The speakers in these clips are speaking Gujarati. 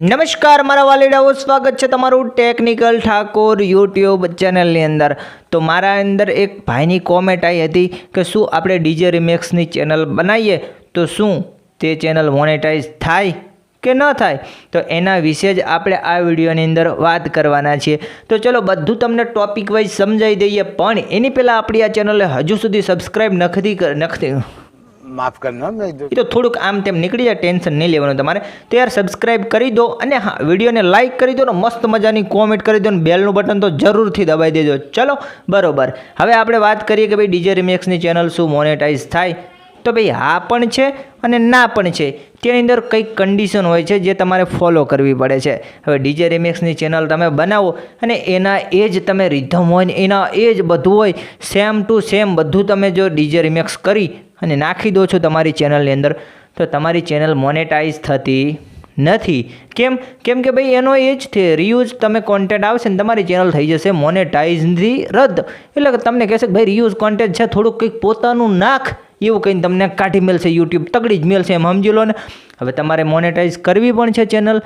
નમસ્કાર, મારા વાલીડાઓ, સ્વાગત છે તમારું ટેકનિકલ ઠાકોર યુટ્યુબ ચેનલની અંદર. તો મારા અંદર એક ભાઈની કોમેન્ટ આવી હતી કે શું આપણે ડીજે રિમેક્સની ચેનલ બનાવીએ? તો શું તે ચેનલ મોનેટાઈઝ થાય કે ન થાય? તો એના વિશે જ આપણે આ વિડીયોની અંદર વાત કરવાના છીએ. તો ચલો, બધું તમને ટોપિક વાઇઝ સમજાવી દઈએ, પણ એની પહેલાં આપણી આ ચેનલે હજુ સુધી સબસ્ક્રાઈબ નથી કરી નથી માફ કરના તો થોડુંક આમ તેમ નીકળી જાય, ટેન્શન નહીં લેવાનું તમારે. તો યાર સબસ્ક્રાઇબ કરી દો અને હા, વિડીયોને લાઇક કરી દો ને મસ્ત મજાની કોમેન્ટ કરી દો ને બેલનું બટન તો જરૂરથી દબાવી દેજો. ચલો, બરોબર. હવે આપણે વાત કરીએ કે ભાઈ ડીજે રિમેક્સની ચેનલ શું મોનેટાઇઝ થાય. તો ભાઈ હા પણ છે અને ના પણ છે. તેની અંદર કંઈક કન્ડિશન હોય છે જે તમારે ફોલો કરવી પડે છે. હવે ડીજે રિમેક્સની ચેનલ તમે બનાવો અને એના એ જ તમે રિધમ હોય ને એના એ જ બધું હોય સેમ ટુ સેમ બધું તમે જો ડીજે રિમેક્સ કરી અને નાખી દો છો તમારી ચેનલની અંદર, તો તમારી ચેનલ મોનેટાઈઝ થતી નથી. કેમ? કેમ કે ભાઈ એનો એ જ છે રિયુઝ તમે કોન્ટેન્ટ આવશે ને તમારી ચેનલ થઈ જશે મોનેટાઇઝથી રદ. એટલે કે તમને કહેશે કે ભાઈ રિયુઝ કોન્ટેન્ટ છે, થોડુંક કંઈક પોતાનું નાખ, એવું કંઈ તમને કાઢી મેળશે યુટ્યુબ તગડી જ મેળશે એમ સમજી લો ને. હવે તમારે મોનેટાઈઝ કરવી પણ છે ચેનલ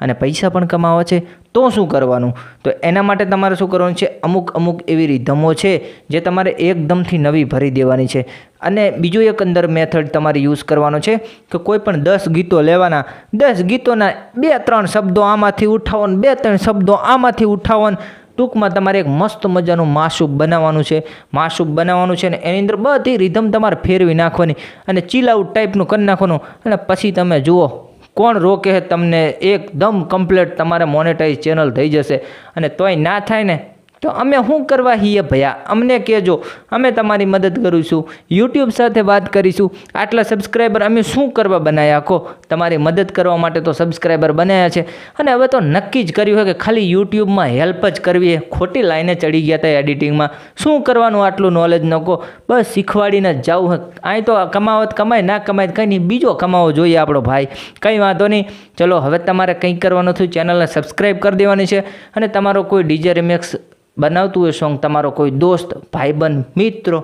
અને પૈસા પણ કમાવા છે, તો શું કરવાનું? તો એના માટે તમારે શું કરવાનું છે, અમુક અમુક એવી રીધમો છે, જે તમારે એકદમથી નવી ભરી દેવાની છે. અને બીજું એક અંદર મેથડ તમારે યુઝ કરવાનો છે, કે કોઈ પણ દસ ગીતો લેવાના, દસ ગીતોના બે ત્રણ શબ્દો આમાંથી ઉઠાવો ને બે ત્રણ શબ્દો આમાંથી ઉઠાવો ને ટૂંકમાં તમારે એક મસ્ત મજાનું માસૂબ બનાવવાનું છે. માસૂબ બનાવવાનું છે ને એની અંદર બધી રીધમ તમારે ફેરવી નાખવાની અને ચીલ આઉટ ટાઈપનું કરી નાખવાનું. અને પછી તમે જુઓ કોણ રોકે તમને એકદમ કમ્પ્લીટ તમારે મોનેટાઈઝ ચેનલ થઈ જશે. અને તોય ના થાય ને તો અમે શું કરવા હીએ ભયા? અમને કહેજો, અમે તમારી મદદ કરીશું. યુટ્યુબ સાથે વાત કરીશું. આટલા સબસ્ક્રાઈબર અમે શું કરવા બનાવ્યા કહો તમારી મદદ કરવા માટે તો સબસ્ક્રાઈબર બનાવ્યા છે. અને હવે તો નક્કી જ કર્યું હોય કે ખાલી યુટ્યુબમાં હેલ્પ જ કરવી. એ ખોટી લાઈને ચડી ગયા હતા એડિટિંગમાં. શું કરવાનું આટલું નોલેજ ન કહો બસ શીખવાડીને જ જાવ અહીં તો કમાવત કમાય, ના કમાય, કંઈ નહીં, બીજો કમાવો જોઈએ આપણો ભાઈ. કંઈ વાંધો નહીં. ચલો, હવે તમારે કંઈ કરવાનું થયું ચેનલને સબસ્ક્રાઈબ કરી દેવાની છે. અને તમારો કોઈ ડીજે રિમેક્સ બનાવતું હોય સોંગ, તમારો કોઈ દોસ્ત, ભાઈબંધ, મિત્રો,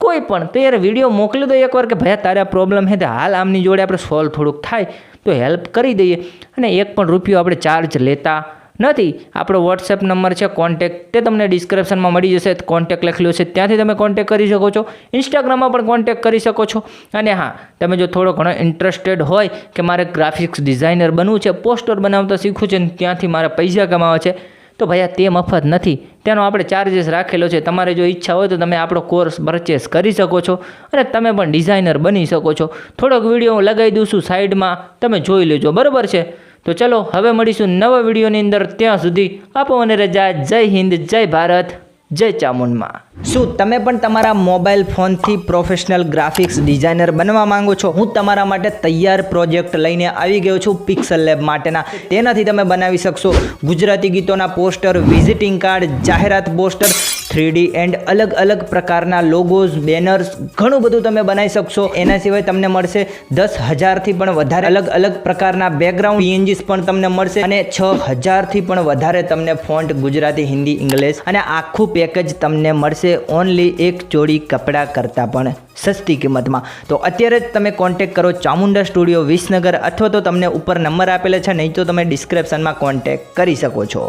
કોઈ પણ, તો યાર વીડિયો મોકલી દો એકવાર કે ભાઈ તારે આ પ્રોબ્લેમ છે. તે હાલ આમની જોડે આપણે સોલ્વ થોડુંક થાય, તો હેલ્પ કરી દઈએ. અને એક પણ રૂપિયો આપણે ચાર્જ લેતા નથી. આપણો વોટ્સએપ નંબર છે કોન્ટેક તે તમને ડિસ્ક્રિપ્શનમાં મળી જશે. કોન્ટેક લખેલું છે, ત્યાંથી તમે કોન્ટેક કરી શકો છો. ઇન્સ્ટાગ્રામમાં પણ કોન્ટેક કરી શકો છો. અને હા, તમે જો થોડો ઘણો ઇન્ટરેસ્ટેડ હોય કે મારે ગ્રાફિક્સ ડિઝાઇનર બનવું છે પોસ્ટર બનાવતા શીખવું છે ત્યાંથી મારે પૈસા કમાવા છે તો ભાઈ તે મફત નથી. તેનો આપણે ચાર્જીસ રાખેલો છે. તમારે જો ઈચ્છા હોય તો તમે આપણો કોર્સ પરચેસ કરી શકો છો અને તમે પણ ડિઝાઇનર બની શકો છો. થોડોક વીડિયો હું લગાવી દઉં છું સાઈડમાં. તમે જોઈ લેજો. બરાબર છે? તો ચલો, હવે મળીશું નવા વિડીયોની અંદર. ત્યાં સુધી આપો અને રજા. જય હિન્દ, જય ભારત. જય ચામુંડમાં. શું તમે પણ તમારા મોબાઈલ ફોનથી પ્રોફેશનલ ગ્રાફિક્સ ડિઝાઇનર બનવા માંગો છો? હું તમારા માટે તૈયાર પ્રોજેક્ટ લઈને આવી ગયો છું પિક્સલ લેબ માટેના. તેનાથી તમે બનાવી શકશો ગુજરાતી ગીતોના પોસ્ટર વિઝિટિંગ કાર્ડ જાહેરાત પોસ્ટર થ્રીડી એન્ડ અલગ અલગ પ્રકારના લોગોઝ બેનર્સ ઘણું બધું તમે બનાવી શકશો. એના સિવાય તમને મળશે દસ હજારથી પણ વધારે અલગ અલગ પ્રકારના બેકગ્રાઉન્ડ પીએનજીસ પણ તમને મળશે અને છ હજારથી પણ વધારે તમને ફોન્ટ ગુજરાતી, હિન્દી, ઇંગ્લિશ અને આખું પેકેજ તમને મળશે ઓનલી એક જોડી કપડાં કરતાં પણ સસ્તી કિંમતમાં. તો અત્યારે જ તમે કોન્ટેક કરો ચામુંડા સ્ટુડિયો વિસનગર અથવા તો તમને ઉપર નંબર આપેલા છે, નહીં તો તમે ડિસ્ક્રિપ્શનમાં કોન્ટેક કરી શકો છો.